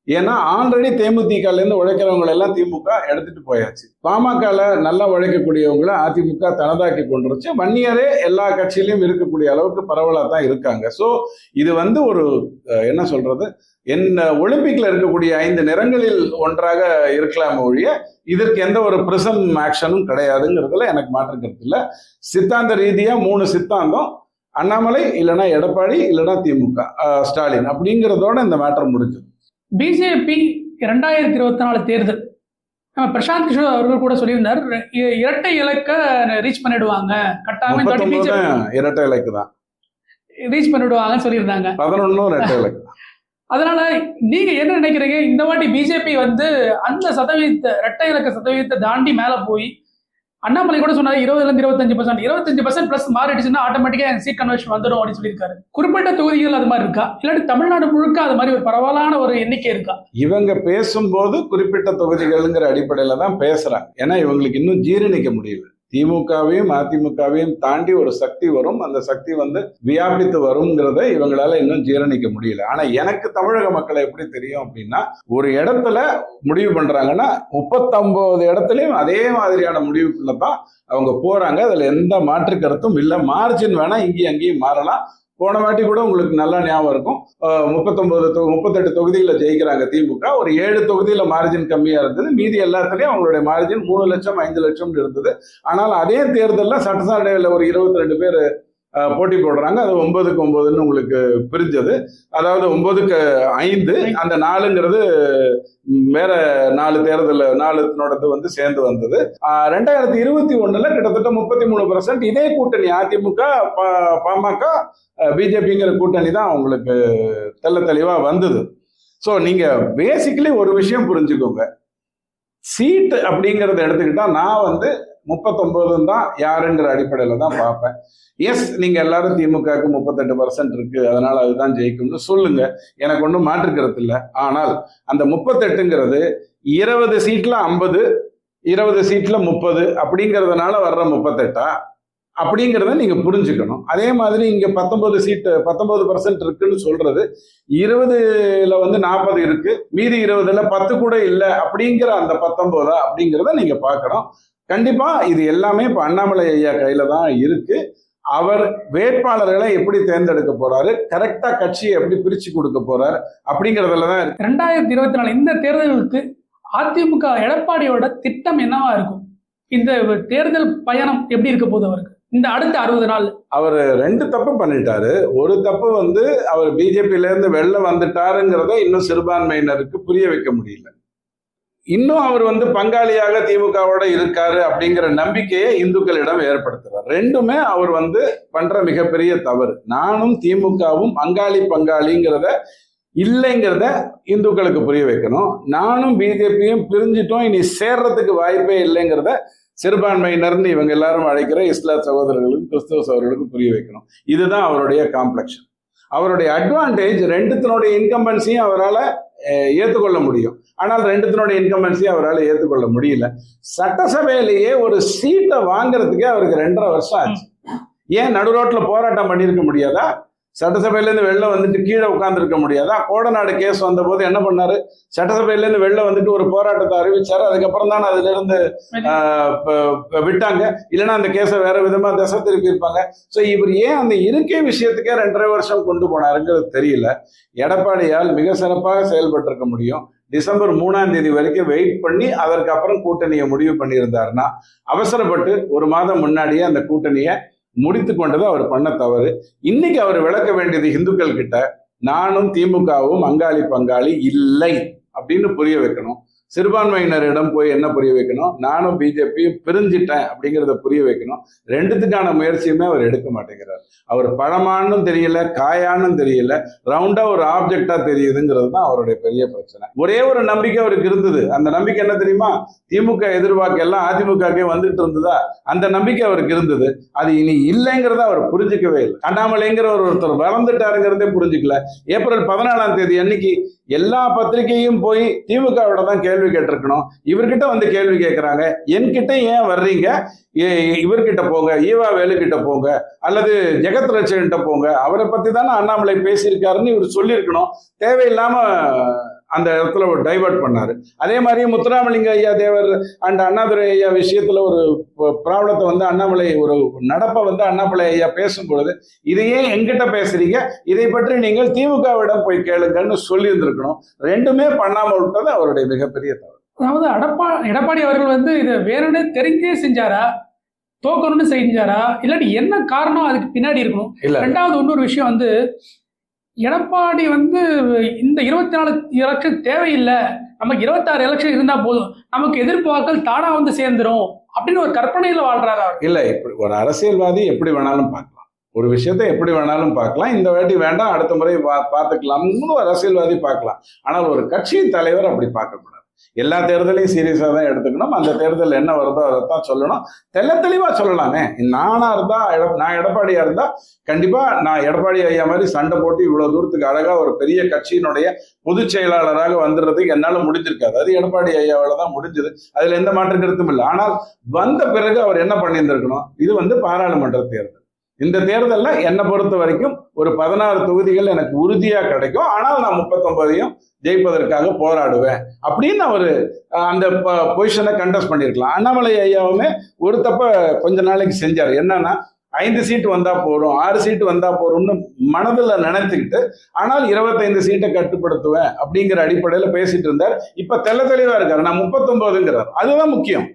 B: ஏன்னா ஆல்ரெடி தேமுதிகல இருந்து உழைக்கிறவங்க எல்லாம் திமுக எடுத்துட்டு போயாச்சு. பாமகல நல்லா உழைக்கக்கூடியவங்களை அதிமுக தனதாக்கி கொண்டுருச்சு. வன்னியரே எல்லா கட்சியிலையும் இருக்கக்கூடிய அளவுக்கு பரவலா தான் இருக்காங்க. ஸோ இது வந்து ஒரு என்ன சொல்றது? என்ன ஒலிம்பிக்ல இருக்கக்கூடிய ஐந்து நிறங்களில் ஒன்றாக இருக்கலாம் ஒழிய இதற்கு எந்த ஒரு பிரிசம் ஆக்ஷனும் கிடையாதுங்கிறதுல எனக்கு மாற்று கருத்து இல்லை. சித்தாந்த ரீதியா மூணு சித்தாந்தம். அண்ணாமலை இல்லைன்னா எடப்பாடி இல்லைன்னா திமுக ஸ்டாலின் அப்படிங்கிறதோட இந்த மேட்டர் முடிஞ்சது.
A: பிஜேபி இரண்டாயிரத்தி இருபத்தி நாலு தேர்தல். நம்ம பிரசாந்த் கிஷோர் அவர்கள் கூட சொல்லியிருந்தார் இரட்டை இலக்க ரீச் பண்ணிடுவாங்க. கட்டாயமா
B: இரட்டை இலக்கு தான்
A: ரீச் பண்ணிடுவாங்கன்னு சொல்லியிருந்தாங்க.
B: பதினொன்னும் இரட்டை இலக்கு.
A: அதனால நீங்க என்ன நினைக்கிறீங்க? இந்த வாட்டி பிஜேபி வந்து அந்த சதவீதத்தை இரட்டை இலக்க சதவீதத்தை தாண்டி மேல போய் அண்ணாமலை கூட சொன்னார் இருபதுல இருந்து இருபத்தஞ்சு பர்சன்ட் இருபத்தஞ்சு பர்சன்ட் பிளஸ் மாறிடுச்சுன்னா ஆட்டோமேட்டிக்கா சீட் கன்வர்ஷன் வந்துடும் அப்படின்னு சொல்லியிருக்காரு. குறிப்பிட்ட தொகுதிகள் அது மாதிரி இருக்கா? இல்லாட்டி தமிழ்நாடு முழுக்க அது மாதிரி ஒரு பரவலான ஒரு எண்ணிக்கை இருக்கா?
B: இவங்க பேசும்போது குறிப்பிட்ட தொகுதிகள்ங்கிற அடிப்படையில தான் பேசுறாங்க. ஏன்னா இவங்களுக்கு இன்னும் ஜீரணிக்க முடியல. திமுகவையும் அதிமுகவையும் தாண்டி ஒரு சக்தி வரும். அந்த சக்தி வந்து வியாபித்து வருங்கிறத இவங்களால இன்னும் ஜீரணிக்க முடியல. ஆனா எனக்கு தமிழக மக்களை எப்படி தெரியும் அப்படின்னா ஒரு இடத்துல முடிவு பண்றாங்கன்னா முப்பத்தொன்பது இடத்துலயும் அதே மாதிரியான முடிவுக்குள்ள தான் அவங்க போறாங்க. அதுல எந்த மாற்று கருத்தும் இல்லை. மார்ஜின் வேணா இங்கேயும் அங்கேயும் மாறலாம். போன வாட்டி கூட உங்களுக்கு நல்லா ஞாபகம் இருக்கும். முப்பத்தொன்பது முப்பத்தெட்டு தொகுதியில் ஜெயிக்கிறாங்க திமுக. ஒரு ஏழு தொகுதியில் மார்ஜின் கம்மியாக இருந்தது. மீதி எல்லாத்துலேயும் அவங்களுடைய மார்ஜின் மூணு லட்சம் ஐந்து லட்சம்னு இருந்தது. ஆனால் அதே தேர்தலில் சட்டசபையில் ஒரு இருபத்தி ரெண்டு பேர் போட்டி போடுறாங்க. அது ஒன்பதுக்கு ஒன்பதுன்னு உங்களுக்கு பிரிஞ்சது. அதாவது ஒன்பதுக்கு ஐந்து அந்த நாலுங்கிறது வேற நாலு தேர்தல் நாலுனோடது வந்து சேர்ந்து வந்தது. ரெண்டாயிரத்தி இருபத்தி ஒண்ணுல கிட்டத்தட்ட முப்பத்தி மூணு பர்சன்ட் இதே கூட்டணி அதிமுக பாமக பிஜேபிங்கிற கூட்டணி தான் அவங்களுக்கு தெள்ள தெளிவா வந்தது. ஸோ நீங்க பேசிக்கலி ஒரு விஷயம் புரிஞ்சுக்கோங்க. சீட் அப்படிங்கறத எடுத்துக்கிட்டா நான் வந்து முப்பத்தொன்பதும் தான் யாருங்கிற அடிப்படையில தான் பார்ப்பேன். எஸ் நீங்க எல்லாரும் திமுகவுக்கு முப்பத்தெட்டு பர்சன்ட் இருக்கு. அதனால அதுதான் ஜெயிக்கும்னு சொல்லுங்க. எனக்கு ஒன்றும் மாற்றுக்கிறது இல்லை. ஆனால் அந்த முப்பத்தெட்டுங்கிறது இருபது சீட்ல ஐம்பது இருபது சீட்ல முப்பது அப்படிங்கிறதுனால வர்ற முப்பத்தெட்டா? அப்படிங்கிறத நீங்க புரிஞ்சுக்கணும். அதே மாதிரி இங்க பத்தொன்பது சீட்டு பத்தொன்பது பர்சன்ட் இருக்குன்னு சொல்றது இருபதுல வந்து நாற்பது இருக்கு. மீதி இருபதுல பத்து கூட இல்லை அப்படிங்கிற அந்த பத்தொன்பதா அப்படிங்கிறத நீங்க பார்க்கணும். கண்டிப்பா இது எல்லாமே இப்ப அண்ணாமலை ஐயா கையில தான் இருக்கு. அவர் வேட்பாளர்களை எப்படி தேர்ந்தெடுக்க போறாரு கரெக்டா கட்சியை எப்படி பிரிச்சு கொடுக்க போறாரு அப்படிங்கறதுல தான் இருக்கு.
A: ரெண்டாயிரத்தி இருபத்தி நாலு இந்த தேர்தலுக்கு அதிமுக எடப்பாடியோட திட்டம் என்னவா இருக்கும்? இந்த தேர்தல் பயணம் எப்படி இருக்க போகுது அவருக்கு? இந்த அடுத்த அறுபது நாள்.
B: அவர் ரெண்டு தப்பு பண்ணிட்டாரு. ஒரு தப்பு வந்து அவர் பிஜேபியில இருந்து வெளில வந்துட்டாருங்கிறத இன்னும் சிறுபான்மையினருக்கு புரிய வைக்க முடியல. இன்னும் அவர் வந்து பங்காளியாக திமுகவோட இருக்காரு அப்படிங்கிற நம்பிக்கையை இந்துக்களிடம் ஏற்படுத்துறார். ரெண்டுமே அவர் வந்து பண்ற மிகப்பெரிய தவறு. நானும் திமுகவும் பங்காளி பங்காளிங்கிறத இல்லைங்கிறத இந்துக்களுக்கு புரிய வைக்கணும். நானும் பிஜேபியும் பிரிஞ்சிட்டோம் இனி சேர்றதுக்கு வாய்ப்பே இல்லைங்கிறத சிறுபான்மையினர்னு இவங்க எல்லாரும் அழைக்கிற இஸ்லாம் சகோதரர்களுக்கும் கிறிஸ்தவ சகோதரர்களுக்கும் புரிய வைக்கணும். இதுதான் அவருடைய காம்ப்ளெக்ஷன் அவருடைய அட்வான்டேஜ் ரெண்டுத்தினுடைய இன்கம்பன்சியும் அவரால் ஏற்றுக்கொள்ள முடியும். ஆனால் ரெண்டுத்தினுடைய இன்கம்பன்சி அவரால் ஏற்றுக்கொள்ள முடியல. சட்டசபையிலேயே ஒரு சீட்டை வாங்குறதுக்கே அவருக்கு ரெண்டரை வருஷம் ஆச்சு. ஏன் நடு ரோட்ல போராட்டம் பண்ணியிருக்க முடியாதா? சட்டசபையிலேருந்து வெளில வந்துட்டு கீழே உட்காந்துருக்க முடியாதா? கோடநாடு கேஸ் வந்தபோது என்ன பண்ணாரு? சட்டசபையிலேருந்து வெளில வந்துட்டு ஒரு போராட்டத்தை அறிவிச்சாரு. அதுக்கப்புறம் தான் அதுல இருந்து ஆஹ், ப- ப- விட்டாங்க. இல்லைன்னா அந்த கேஸை வேற விதமா திசை திருப்பி இருப்பாங்க ஸோ இவர் ஏன் அந்த இருக்கை விஷயத்துக்கே ரெண்டரை வருஷம் கொண்டு போனாருங்கிறது தெரியல. எடப்பாடியால் மிக சிறப்பாக செயல்பட்டிருக்க முடியும். டிசம்பர் மூணாம் தேதி வரைக்கும் வெயிட் பண்ணி அதற்கு அப்புறம் கூட்டணியை முடிவு பண்ணியிருந்தாருன்னா அவசரப்பட்டு ஒரு மாதம் முன்னாடியே அந்த கூட்டணியை முடித்து கொண்டது அவர் பண்ண தவறு. இன்னைக்கு அவர் விளக்க வேண்டியது இந்துக்கள் கிட்ட நானும் திமுகவும் அங்காளி பங்காளி இல்லை அப்படின்னு புரிய வைக்கணும். சிறுபான்மையினரிடம் போய் என்ன புரிய வைக்கணும்? நானும் பிஜேபியும் பிரிஞ்சிட்டேன் அப்படிங்கிறத புரிய வைக்கணும். ரெண்டுத்துக்கான முயற்சியுமே அவர் எடுக்க மாட்டேங்கிறார். அவர் பழமானும் தெரியல காயானும் தெரியல ரவுண்டா ஒரு ஆப்ஜெக்டா தெரியுதுங்கிறது தான் அவருடைய பெரிய பிரச்சனை. ஒரே ஒரு நம்பிக்கை அவருக்கு இருந்தது. அந்த நம்பிக்கை என்ன தெரியுமா? திமுக எதிர்வாக்கு எல்லாம் அதிமுகவே வந்துட்டு இருந்ததா? அந்த நம்பிக்கை அவருக்கு இருந்தது. அது இனி இல்லைங்கிறத அவர் புரிஞ்சுக்கவே இல்லை. அண்ணாமலைங்கிற ஒரு ஒருத்தர் வளர்ந்துட்டாருங்கிறதே புரிஞ்சுக்கல. ஏப்ரல் பதினாலாம் தேதி அன்னைக்கு எல்லா பத்திரிகையும் போய் திமுகவோட தான் கேள்வி கேள்வி கேட்டிருக்கணும். இவர்கிட்ட வந்து கேள்வி கேட்குறாங்க. என்கிட்ட ஏன் வர்றீங்க? ஏ- இவர்கிட்ட போங்க. ஈவா வேலுக்கிட்ட போங்க. அல்லது ஜெகத் ரட்சகன்கிட்ட போங்க. அவரை பத்தி தானே அண்ணாமலை பேசியிருக்காருன்னு இவர் சொல்லியிருக்கணும். தேவையில்லாம அந்த இடத்துல ஒரு டைவர்ட் பண்ணாரு. அதே மாதிரி முத்துராமலிங்க ஐயா தேவர் அண்ட் அண்ணாதுரை ஐயா விஷயத்துல ஒரு ப்ராப்ளத்தை வந்து அண்ணாமலை ஒரு நடப்பை வந்து அண்ணாமலை ஐயா பேசும் பொழுது இதையே எங்கிட்ட பேசுறீங்க? இதை பற்றி நீங்கள் திமுகவிடம் போய் கேளுங்கன்னு சொல்லி இருந்திருக்கணும் ரெண்டுமே பண்ணாம விட்டது அவருடைய மிகப்பெரிய தவறு.
A: அதாவது அடப்பா எடப்பாடி அவர்கள் வந்து இதை வேணும்னே தெரிஞ்சே செஞ்சாரா? தோக்கணும்னு செஞ்சாரா? இல்லாட்டி என்ன காரணம் அதுக்கு பின்னாடி இருக்கணும்? ரெண்டாவது இன்னொரு விஷயம் வந்து எடப்பாடி வந்து இந்த இருபத்தி நாலு எலெக்ஷன் தேவையில்லை. நமக்கு இருபத்தாறு எலெக்ஷன் இருந்தா போதும். நமக்கு எதிர்ப்பு தானா வந்து சேர்ந்துரும் அப்படின்னு ஒரு கற்பனையில வாழ்றாரு அவர்.
B: இல்ல இப்படி ஒரு அரசியல்வாதி எப்படி வேணாலும் பார்க்கலாம். ஒரு விஷயத்தை எப்படி வேணாலும் பார்க்கலாம். இந்த வாட்டி வேண்டாம் அடுத்த முறை பா- பார்த்துக்கலாம்னு ஒரு அரசியல்வாதி பார்க்கலாம். ஆனால் ஒரு கட்சியின் தலைவர் அப்படி பார்க்கக்கூடாது. எல்லா தேர்தலையும் சீரியஸாக தான் எடுத்துக்கணும். அந்த தேர்தல் என்ன வருதோ அதை தான் சொல்லணும். தெல்ல தெளிவா சொல்லலாமே நானா இருந்தா நான் எடப்பாடியா இருந்தா கண்டிப்பா நான் எடப்பாடி ஐயா மாதிரி சண்டை போட்டு இவ்வளவு தூரத்துக்கு அழகா ஒரு பெரிய கட்சியினுடைய பொதுச் செயலாளராக வந்துடுறதுக்கு என்னால முடிஞ்சிருக்காது. அது எடப்பாடி ஐயாவால தான் முடிஞ்சது. அதுல எந்த மாற்று கருத்தும் இல்லை. ஆனால் வந்த பிறகு அவர் என்ன பண்ணியிருந்திருக்கணும்? இது வந்து பாராளுமன்ற தேர்தல். இந்த தேர்தலில் என்னை பொறுத்த வரைக்கும் ஒரு பதினாறு தொகுதிகள் எனக்கு உறுதியாக கிடைக்கும். ஆனால் நான் முப்பத்தொன்பதையும் ஜெயிப்பதற்காக போராடுவேன் அப்படின்னு அவர் அந்த பொசிஷனை கண்டஸ்ட் பண்ணியிருக்கலாம் அண்ணாமலை ஐயாவுமே ஒரு தப்ப கொஞ்ச நாளைக்கு செஞ்சார். என்னன்னா ஐந்து சீட்டு வந்தா போறோம் ஆறு சீட்டு வந்தா போறோம்னு மனதில் நினைத்துக்கிட்டு ஆனால் இருபத்தைந்து சீட்டை கட்டுப்படுத்துவேன் அப்படிங்கிற அடிப்படையில பேசிட்டு இருந்தார். இப்ப தெல்ல தெளிவா இருக்காரு. நான் முப்பத்தொன்பதுங்கிறார். அதுதான் முக்கியம்.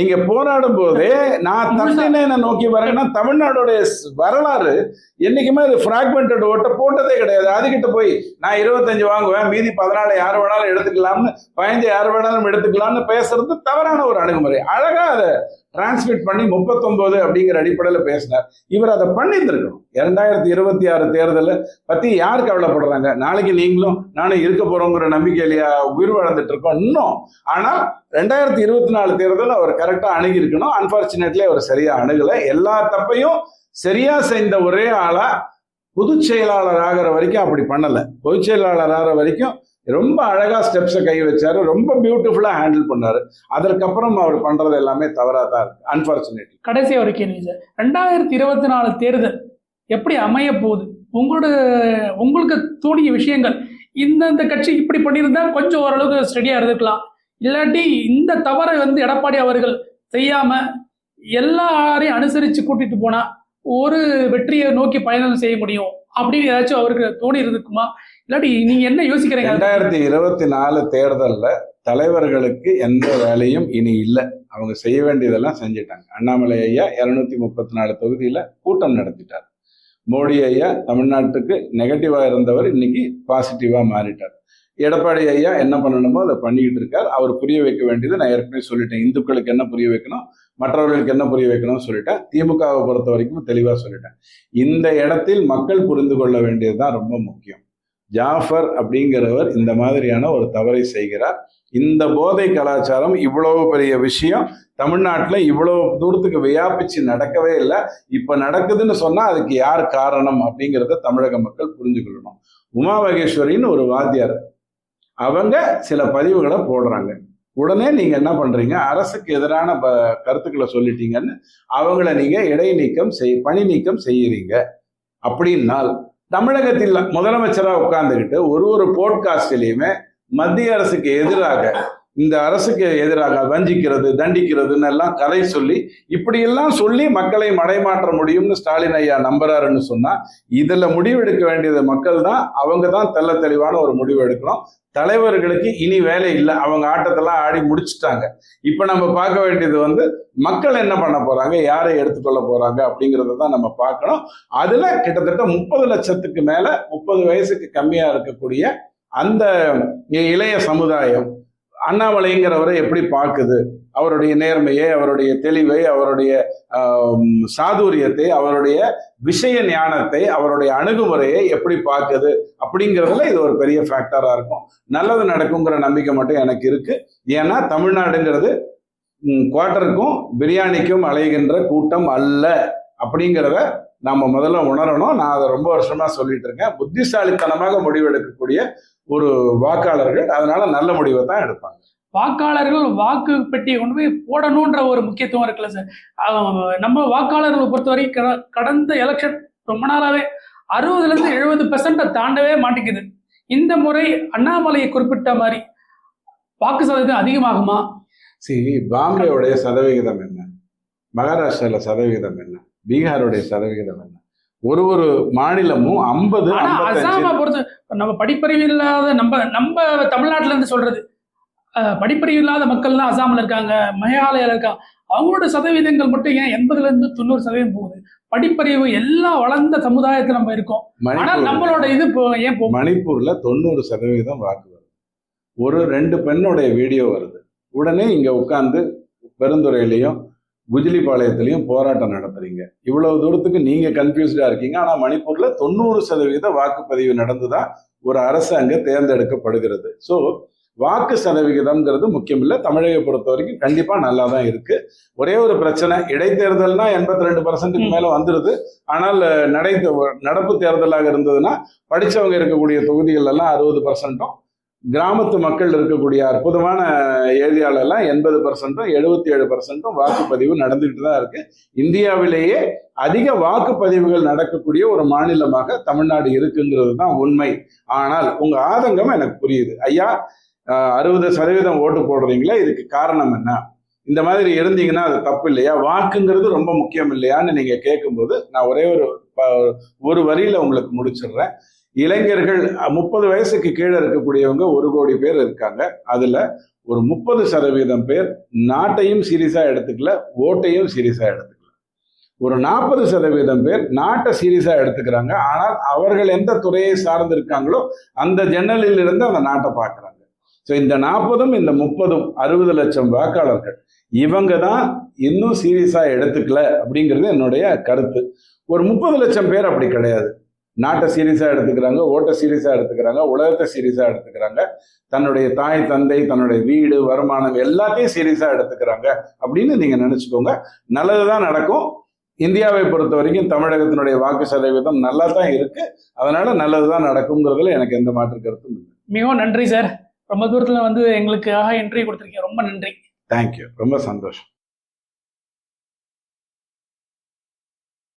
B: நீங்க போராடும் போதே நான் தமிழ்நாடு நோக்கி வரேன்னா தமிழ்நாடுடைய வரலாறு என்னைக்குமே அது பிராக்மெண்டட் ஓட்ட போட்டதே கிடையாது. அதுகிட்ட போய் நான் இருபத்தஞ்சு வாங்குவேன் மீதி பதினாலு யார் வேணாலும் எடுத்துக்கலாம்னு பதினஞ்சு யார் வேணாலும் எடுத்துக்கலாம்னு பேசுறது தவறான ஒரு அணுகுமுறை. அழகா அதை டிரான்ஸ்மிட் பண்ணி முப்பத்தொன்பது அப்படிங்கிற அடிப்படையில் பேசினார். இவர் அதை பண்ணியிருந்திருக்கணும். இரண்டாயிரத்தி இருபத்தி ஆறு தேர்தலை பற்றி யார் கவலைப்படுறாங்க? நாளைக்கு நீங்களும் நானும் இருக்க போகிறோங்கிற நம்பிக்கையிலையா உயிர் வாழ்ந்துட்டு இருக்கோம். இன்னும் ஆனால் ரெண்டாயிரத்தி இருபத்தி நாலு தேர்தல் அவர் கரெக்டாக அணுகியிருக்கணும். அன்பார்ச்சுனேட்லி அவர் சரியாக அணுகலை. எல்லா தப்பையும் சரியாக செய்த ஒரே ஆளாக பொதுச் செயலாளர் ஆகிற வரைக்கும் அப்படி பண்ணலை. பொதுச் செயலாளர் ஆகிற வரைக்கும் ரொம்ப அழகாக ஸ்டெப்ஸை கை வச்சார். ரொம்ப பியூட்டிஃபுல்லாக ஹேண்டில் பண்ணாரு. அதற்கப்புறம் அவர் பண்ணுறது எல்லாமே தவறாக தான் இருக்குது அன்ஃபார்ச்சுனேட்லி
A: கடைசி ஒரு கேள்வி சார் ரெண்டாயிரத்தி இருபத்தி நாலு தேர்தல் எப்படி அமைய போகுது? உங்களோட உங்களுக்கு தோணிய விஷயங்கள் இந்தந்த கட்சி இப்படி பண்ணியிருந்தா கொஞ்சம் ஓரளவுக்கு ஸ்டெடியாக இருந்துக்கலாம் இல்லாட்டி இந்த தவறை வந்து எடப்பாடி அவர்கள் செய்யாமல் எல்லாரையும் அனுசரித்து கூட்டிகிட்டு போனால் ஒரு வெற்றியை நோக்கி பயணம் செய்ய முடியும் அப்படின்னு ஏதாச்சும் அவருக்கு தோணி இருக்குமா இல்லாட்டி நீங்க என்ன யோசிக்கிறீங்க?
B: ரெண்டாயிரத்தி இருபத்தி நாலு தேர்தலில் தலைவர்களுக்கு எந்த வேலையும் இனி இல்லை. அவங்க செய்ய வேண்டியதெல்லாம் செஞ்சிட்டாங்க. அண்ணாமலை ஐயா இரநூத்தி முப்பத்தி நாலு தொகுதியில கூட்டம் நடத்திட்டார். மோடி ஐயா தமிழ்நாட்டுக்கு நெகட்டிவாக இருந்தவர் இன்னைக்கு பாசிட்டிவாக மாறிட்டார். எடப்பாடி ஐயா என்ன பண்ணணுமோ அதை பண்ணிக்கிட்டு இருக்கார். அவர் புரிய வைக்க வேண்டியது நான் ஏற்கனவே சொல்லிட்டேன். இந்துக்களுக்கு என்ன புரிய வைக்கணும்? மற்றவர்களுக்கு என்ன புரிய வைக்கணும்னு சொல்லிட்டேன். திமுகவை பொறுத்த வரைக்கும் தெளிவாக சொல்லிட்டேன். இந்த இடத்தில் மக்கள் புரிந்து கொள்ள வேண்டியது தான் ரொம்ப முக்கியம். ஜாஃபர் அப்படிங்கிறவர் இந்த மாதிரியான ஒரு தவறை செய்கிறார். இந்த போதை கலாச்சாரம் இவ்வளவு பெரிய விஷயம். தமிழ்நாட்டில் இவ்வளவு தூரத்துக்கு வியாபிச்சு நடக்கவே இல்லை. இப்போ நடக்குதுன்னு சொன்னால் அதுக்கு யார் காரணம் அப்படிங்கிறத தமிழக மக்கள் புரிஞ்சுக்கொள்ளணும். உமா மகேஸ்வரின்னு ஒரு வாத்தியார். அவங்க சில பதிவுகளை போடுறாங்க. உடனே நீங்கள் என்ன பண்றீங்க? அரசுக்கு எதிரான ப கருத்துக்களை சொல்லிட்டீங்கன்னு அவங்கள நீங்கள் இடைநீக்கம் செய் பணி நீக்கம் செய்யறீங்க. அப்படின்னால் தமிழகத்தில் முதலமைச்சராக உட்கார்ந்துக்கிட்டு ஒரு ஒரு போட்காஸ்ட்லேயுமே மத்திய அரசுக்கு எதிராக இந்த அரசுக்கு எதிராக வஞ்சிக்கிறது தண்டிக்கிறதுன்னு எல்லாம் கதை சொல்லி இப்படியெல்லாம் சொல்லி மக்களை மடைமாற்ற முடியும்னு ஸ்டாலின் ஐயா நம்புறாருன்னு சொன்னா இதுல முடிவெடுக்க வேண்டியது மக்கள் தான் அவங்க தான் தெல்ல தெளிவான ஒரு முடிவு எடுக்கணும். தலைவர்களுக்கு இனி வேலை இல்லை. அவங்க ஆட்டத்தெல்லாம் ஆடி முடிச்சுட்டாங்க. இப்ப நம்ம பார்க்க வேண்டியது வந்து மக்கள் என்ன பண்ண போறாங்க? யாரை எடுத்துக்கொள்ள போறாங்க? அப்படிங்கறத தான் நம்ம பார்க்கணும். அதுல கிட்டத்தட்ட முப்பது லட்சத்துக்கு மேல முப்பது வயசுக்கு கம்மியா இருக்கக்கூடிய அந்த இளைய சமுதாயம் அண்ணாமலைங்கிறவரை எப்படி பார்க்குது? அவருடைய நேர்மையை அவருடைய தெளிவை அவருடைய சாதுரியத்தை அவருடைய விஷய ஞானத்தை அவருடைய அணுகுமுறையை எப்படி பார்க்குது? அப்படிங்கிறதுல இது ஒரு பெரிய ஃபேக்டராக இருக்கும். நல்லது நடக்குங்கிற நம்பிக்கை மட்டும் எனக்கு இருக்குது ஏன்னா தமிழ்நாடுங்கிறது குவார்ட்டருக்கும் பிரியாணிக்கும் அலைகின்ற கூட்டம் அல்ல அப்படிங்கிறத நம்ம முதல்ல உணரணும். நான் அதை ரொம்ப வருஷமா சொல்லிட்டு இருக்கேன். புத்திசாலித்தனமாக முடிவெடுக்கக்கூடிய ஒரு வாக்காளர்கள் அதனால நல்ல முடிவை தான் எடுப்பாங்க.
A: வாக்காளர்கள் வாக்கு பெட்டியை கொண்டு போய் போடணுன்ற ஒரு முக்கியத்துவம் இருக்குல்ல சார்? நம்ம வாக்காளர்களை பொறுத்தவரைக்கும் கட- கடந்த எலெக்ஷன் ரொம்ப நாளாவே அறுபதுல இருந்து எழுபது பெர்சன்ட்டை தாண்டவே மாட்டேங்குது. இந்த முறை அண்ணாமலையை குறிப்பிட்ட மாதிரி வாக்கு சதவீதம் அதிகமாகுமா?
B: சரி பாம்பேவுடைய சதவிகிதம் என்ன? மகாராஷ்டிரால சதவிகிதம் என்ன? பீகாருடைய சதவிகிதம் என்ன? ஒரு ஒரு மாநிலமும் ஐம்பது
A: ஆனா அசாம பொறுத்த நம்ம படிப்பறிவு இல்லாத நம்ம நம்ம தமிழ்நாட்டுல இருந்து சொல்றது. படிப்பறிவு இல்லாத மக்கள் தான் அசாமில் இருக்காங்க மேகாலயால இருக்காங்க அவங்களோட சதவீதங்கள் மட்டும் ஏன் எண்பதுல இருந்து தொண்ணூறு சதவீதம் போகுது? படிப்பறிவு எல்லா வளர்ந்த சமுதாயத்துல நம்ம இருக்கோம். ஆனா
B: மணிப்பூர்
A: நம்மளோட இது ஏன்
B: மணிப்பூர்ல தொண்ணூறு சதவீதம் வாக்கு வருது. ஒரு ரெண்டு பெண்ணுடைய வீடியோ வருது. உடனே இங்க உட்கார்ந்து பெருந்துறையிலையும் குஜிலிபாளையத்திலையும் போராட்டம் நடத்துறீங்க. இவ்வளவு தூரத்துக்கு நீங்க கன்ஃபியூஸ்டா இருக்கீங்க. ஆனா மணிப்பூர்ல தொண்ணூறு சதவீத வாக்குப்பதிவு நடந்துதான் ஒரு அரசு அங்க தேர்ந்தெடுக்கப்படுகிறது. ஸோ வாக்கு சதவிகிதம்ங்கிறது முக்கியம் இல்லை தமிழகை பொறுத்த வரைக்கும் கண்டிப்பா நல்லா தான் இருக்கு. ஒரே ஒரு பிரச்சனை இடைத்தேர்தல்னா எண்பத்தி ரெண்டு பர்சன்ட்டுக்கு. மேல வந்துருது. ஆனால் நடை நடப்பு தேர்தலாக இருந்ததுன்னா படிச்சவங்க இருக்கக்கூடிய தொகுதிகள் எல்லாம் அறுபது பர்சன்ட்டும் கிராமத்து மக்கள் இருக்கக்கூடிய அற்புதமான ஏரியாலெல்லாம் எண்பது பர்சன்ட்டும் எழுபத்தி ஏழு பர்சன்ட்டும் வாக்குப்பதிவு நடந்துகிட்டு தான் இருக்கு. இந்தியாவிலேயே அதிக வாக்குப்பதிவுகள் நடக்கக்கூடிய ஒரு மாநிலமாக தமிழ்நாடு இருக்குங்கிறது தான் உண்மை. ஆனால் உங்க ஆதங்கம் எனக்கு புரியுது. ஐயா அறுபது சதவீதம் ஓட்டு போடுறீங்களா இதுக்கு காரணம் என்ன? இந்த மாதிரி இருந்தீங்கன்னா அது தப்பு இல்லையா? வாக்குங்கிறது ரொம்ப முக்கியம் இல்லையான்னு நீங்க கேட்கும்போது நான் ஒரே ஒரு ஒரு வரியில உங்களுக்கு முடிச்சிடுறேன். இளைஞர்கள் முப்பது வயசுக்கு கீழே இருக்கக்கூடியவங்க ஒரு கோடி பேர் இருக்காங்க. அதுல ஒரு முப்பது சதவீதம் பேர் நாட்டையும் சீரியஸா எடுத்துக்கல ஓட்டையும் சீரியஸா எடுத்துக்கல. ஒரு நாற்பது சதவீதம் பேர் நாட்டை சீரியஸா எடுத்துக்கிறாங்க. ஆனால் அவர்கள் எந்த துறையை சார்ந்திருக்காங்களோ அந்த ஜன்னலில் இருந்து அந்த நாட்டை பார்க்குறாங்க. ஸோ இந்த நாற்பதும் இந்த முப்பதும் அறுபது லட்சம் வாக்காளர்கள் இவங்க தான் இன்னும் சீரியஸா எடுத்துக்கல அப்படிங்கிறது என்னுடைய கருத்து. ஒரு முப்பது லட்சம் பேர் அப்படி கிடையாது. நாட்டை சீரியஸா எடுத்துக்கிறாங்க ஓட்டை சீரியஸா எடுத்துக்கிறாங்க உலகத்தை சீரியஸா எடுத்துக்கிறாங்க. தன்னுடைய தாய் தந்தை தன்னுடைய வீடு வருமானம் எல்லாத்தையும் சீரியஸா எடுத்துக்கிறாங்க அப்படின்னு நீங்க நினைச்சுக்கோங்க. நல்லதுதான் நடக்கும். இந்தியாவை பொறுத்த வரைக்கும் தமிழகத்தினுடைய வாக்கு சதவீதம் நல்லா தான் இருக்கு. அதனால நல்லதுதான் நடக்குங்கிறதுல எனக்கு எந்த மாற்று கருத்தும் இல்லை.
A: மிகவும் நன்றி சார் ரொம்ப தூரத்துல வந்து எங்களுக்காக என்ட்ரி கொடுத்துருக்கீங்க. ரொம்ப நன்றி.
B: தேங்க்யூ ரொம்ப சந்தோஷம்.